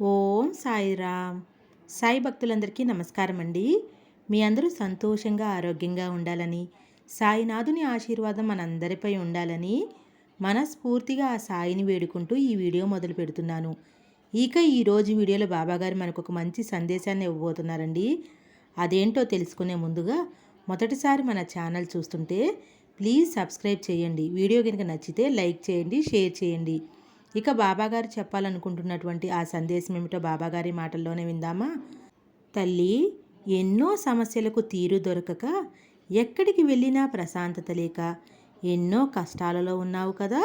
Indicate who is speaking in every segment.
Speaker 1: ఓం సాయిరామ్. సాయి భక్తులందరికీ నమస్కారం అండి మీ అందరూ సంతోషంగా ఆరోగ్యంగా ఉండాలని సాయినాథుని ఆశీర్వాదం మనందరిపై ఉండాలని మనస్ఫూర్తిగా ఆ సాయిని వేడుకుంటూ ఈ వీడియో మొదలు పెడుతున్నాను. ఇక ఈరోజు వీడియోలో బాబాగారు మనకు ఒక మంచి సందేశాన్ని ఇవ్వబోతున్నారండి. అదేంటో తెలుసుకునే ముందుగా మొదటిసారి మన ఛానల్ చూస్తుంటే ప్లీజ్ సబ్స్క్రైబ్ చేయండి. వీడియో కనుక నచ్చితే లైక్ చేయండి షేర్ చేయండి. ఇక బాబాగారు చెప్పాలనుకుంటున్నటువంటి ఆ సందేశం ఏమిటో బాబాగారి మాటల్లోనే విందామా? తల్లి ఎన్నో సమస్యలకు తీరు దొరకక ఎక్కడికి వెళ్ళినా ప్రశాంతత లేక ఎన్నో కష్టాలలో ఉన్నావు కదా.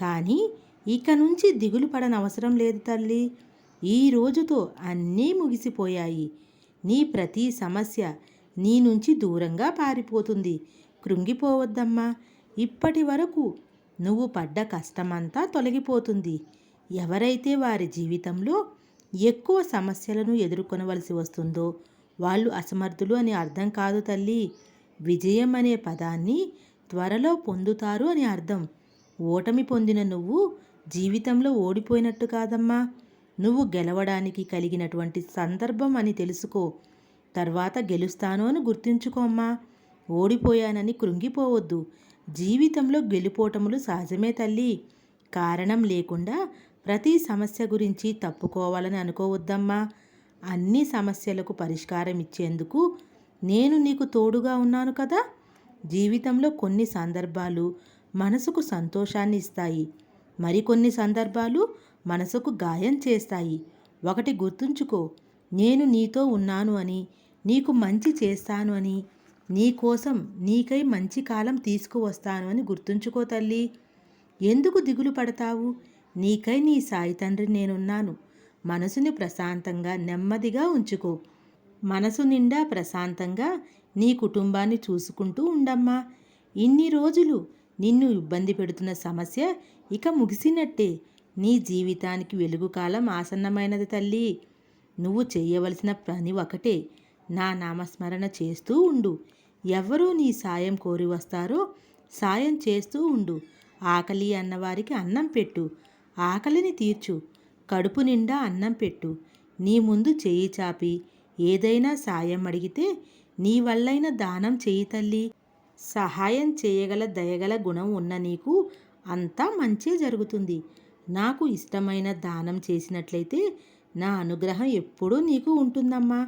Speaker 1: కానీ ఇక నుంచి దిగులు పడనవసరం లేదు తల్లి. ఈ రోజుతో అన్నీ ముగిసిపోయాయి. నీ ప్రతి సమస్య నీ నుంచి దూరంగా పారిపోతుంది. కృంగిపోవద్దమ్మా. ఇప్పటి వరకు నువ్వు పడ్డ కష్టమంతా తొలగిపోతుంది. ఎవరైతే వారి జీవితంలో ఎక్కువ సమస్యలను ఎదుర్కొనవలసి వస్తుందో వాళ్ళు అసమర్థులు అని అర్థం కాదు తల్లి. విజయం అనే పదాన్ని త్వరలో పొందుతారు అని అర్థం. ఓటమి పొందిన నువ్వు జీవితంలో ఓడిపోయినట్టు కాదమ్మా. నువ్వు గెలవడానికి కలిగినటువంటి సందర్భం అని తెలుసుకో. తర్వాత గెలుస్తాను అని గుర్తుంచుకోమ్మా ఓడిపోయానని కృంగిపోవద్దు. జీవితంలో గెలుపోటములు సహజమే తల్లి. కారణం లేకుండా ప్రతి సమస్య గురించి తప్పుకోవాలని అనుకోవద్దమ్మా. అన్ని సమస్యలకు పరిష్కారం ఇచ్చేందుకు నేను నీకు తోడుగా ఉన్నాను కదా. జీవితంలో కొన్ని సందర్భాలు మనసుకు సంతోషాన్ని ఇస్తాయి. మరికొన్ని సందర్భాలు మనసుకు గాయం చేస్తాయి. ఒకటి గుర్తుంచుకో నేను నీతో ఉన్నాను అని నీకు మంచి చేస్తాను అని నీకోసం నీకై మంచి కాలం తీసుకువస్తాను అని గుర్తుంచుకో తల్లి. ఎందుకు దిగులు పడతావు? నీకై నీ సాయి తండ్రి నేనున్నాను. మనసుని ప్రశాంతంగా నెమ్మదిగా ఉంచుకో. మనసు నిండా ప్రశాంతంగా నీ కుటుంబాన్ని చూసుకుంటూ ఉండమ్మా. ఇన్ని రోజులు నిన్ను ఇబ్బంది పెడుతున్న సమస్య ఇక ముగిసినట్టే. నీ జీవితానికి వెలుగు కాలం ఆసన్నమైనది తల్లి. నువ్వు చేయవలసిన పని ఒకటే. నా నామస్మరణ చేస్తూ ఉండు. ఎవరూ నీ సాయం కోరి వస్తారో సాయం చేస్తూ ఉండు. ఆకలి అన్నవారికి అన్నం పెట్టు. ఆకలిని తీర్చు. కడుపు నిండా అన్నం పెట్టు. నీ ముందు చేయి చాపి ఏదైనా సాయం అడిగితే నీ వల్లైన దానం చేయి తల్లి. సహాయం చేయగల దయగల గుణం ఉన్న నీకు అంతా మంచే జరుగుతుంది. నాకు ఇష్టమైన దానం చేసినట్లయితే నా అనుగ్రహం ఎప్పుడూ నీకు ఉంటుందమ్మా.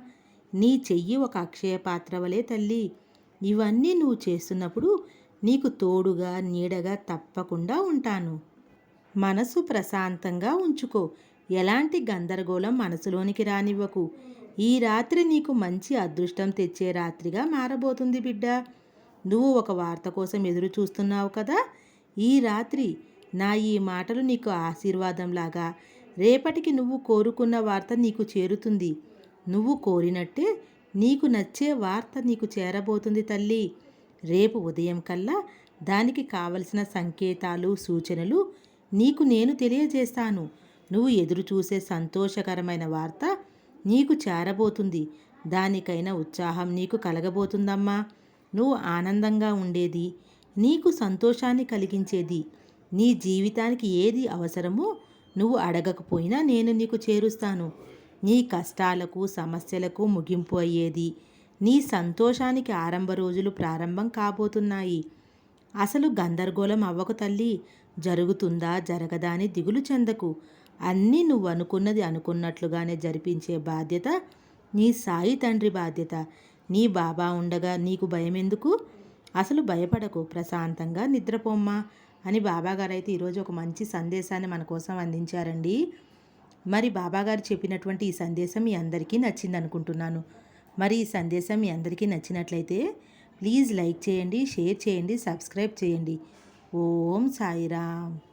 Speaker 1: నీ చెయ్యి ఒక అక్షయ పాత్ర వలె తల్లి. ఇవన్నీ నువ్వు చేస్తున్నప్పుడు నీకు తోడుగా నీడగా తప్పకుండా ఉంటాను. మనసు ప్రశాంతంగా ఉంచుకో. ఎలాంటి గందరగోళం మనసులోనికి రానివ్వకు. ఈ రాత్రి నీకు మంచి అదృష్టం తెచ్చే రాత్రిగా మారబోతుంది బిడ్డ. నువ్వు ఒక వార్త కోసం ఎదురు చూస్తున్నావు కదా? ఈ రాత్రి నా ఈ మాటలు నీకు ఆశీర్వాదంలాగా రేపటికి నువ్వు కోరుకున్న వార్త నీకు చేరుతుంది. నువ్వు కోరినట్టే నీకు నచ్చే వార్త నీకు చేరబోతుంది తల్లి. రేపు ఉదయం కల్లా దానికి కావలసిన సంకేతాలు సూచనలు నీకు నేను తెలియజేస్తాను. నువ్వు ఎదురు చూసే సంతోషకరమైన వార్త నీకు చేరబోతుంది. దానికైన ఉత్సాహం నీకు కలగబోతుందమ్మా. నువ్వు ఆనందంగా ఉండేది నీకు సంతోషాన్ని కలిగించేది. నీ జీవితానికి ఏది అవసరమో నువ్వు అడగకపోయినా నేను నీకు చేరుస్తాను. నీ కష్టాలకు సమస్యలకు ముగింపు అయ్యేది. నీ సంతోషానికి ఆరంభ రోజులు ప్రారంభం కాబోతున్నాయి. అసలు గందరగోళం అవ్వకు తల్లి. జరుగుతుందా జరగదా అని దిగులు చెందకు. అన్నీ నువ్వు అనుకున్నది అనుకున్నట్లుగానే జరిపించే బాధ్యత నీ సాయి తండ్రి బాధ్యత. నీ బాబా ఉండగా నీకు భయం ఎందుకు అసలు భయపడకు. ప్రశాంతంగా నిద్రపోమ్మా అని బాబాగారు అయితే ఈరోజు ఒక మంచి సందేశాన్ని మన కోసం అందించారండి. మరి బాబాగారు చెప్పినటువంటి ఈ సందేశం మీ అందరికీ నచ్చింది అనుకుంటున్నాను మరి ఈ సందేశం మీ అందరికీ నచ్చినట్లయితే ప్లీజ్ లైక్ చేయండి షేర్ చేయండి సబ్స్క్రైబ్ చేయండి. ఓం సాయిరామ్.